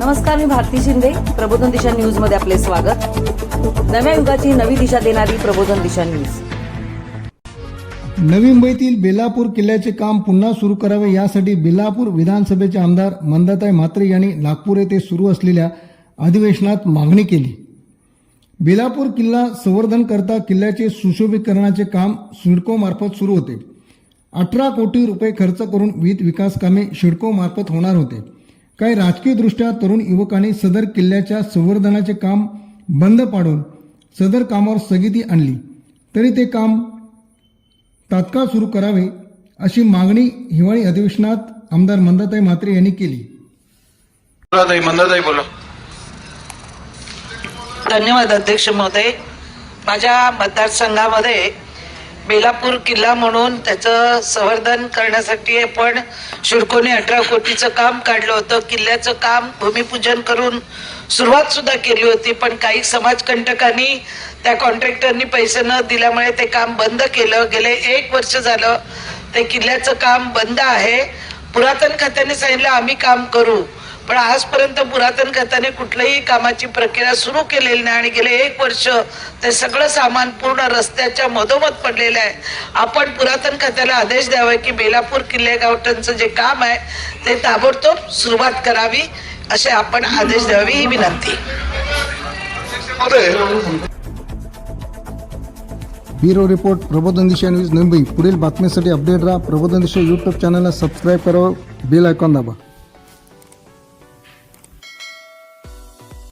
नमस्कार मी भारती शिंदे. प्रबोधन दिशा न्यूजमध्ये आपले स्वागत. नव्या युगाची नवी दिशा देणारी प्रबोधन दिशा न्यूज. नवी मुंबईतील बेलापूर किल्ल्याचे काम पुन्हा सुरू करावे यासाठी बेलापूर विधानसभेचे आमदार मंदाताई म्हात्रे यांनी नागपूर येथे सुरू असलेल्या अधिवेशनात मागणी केली. बेलापूर किल्ला संवर्धन करता किल्ल्याचे सुशोभीकरणाचे काम सिडकोमार्फत सुरू होते. अठरा कोटी रुपये खर्च करून विविध विकास कामे सिडकोमार्फत होणार होते. काही राजकीयदृष्ट्या तरुण युवकांनी सदर किल्ल्याच्या संवर्धनाचे काम बंद पाडून सदर कामावर स्थगिती आणली. तरी ते काम तात्काळ सुरू करावे अशी मागणी हिवाळी अधिवेशनात आमदार मंदाताई म्हात्रे यांनी केली. मंदाताई मंदाताई बोला. धन्यवाद अध्यक्ष महोदय. माझ्या मतदारसंघामध्ये बेलापूर किल्ला म्हणून त्याचं संवर्धन करण्यासाठी आपण शिडकोने अठरा कोटीचं काम काढलं होतं. किल्ल्याचं काम भूमिपूजन करून सुरुवात सुद्धा केली होती पण काही समाजकंटकांनी त्या कॉन्ट्रॅक्टरनी पैसे न दिल्यामुळे ते काम बंद केलं. गेले एक वर्ष झालं ते किल्ल्याचं काम बंद आहे. पुरातन खात्याने सांगितलं आम्ही काम करू. पण आजपर्यंत पुरातन खात्याने कुठल्याही कामाची प्रक्रिया सुरू केलेली नाही आणि गेले एक वर्ष ते सगळं सामान पूर्ण रस्त्याच्या मधोमध पडलेलं आहे. आपण पुरातन खात्याला आदेश द्यावा की बेलापूर किल्ले गावठणचं जे काम आहे ते ताबडतोब सुरुवात करावी असे आपण आदेश द्यावी ही विनंती. ब्युरो रिपोर्ट प्रबोधन दिशा न्यूज मुंबई. पुढील बातमीसाठी अपडेट राहा प्रबोधन दिशा यूट्यूब चॅनलला सबस्क्राईब करावं बेल आयकॉन दाबा.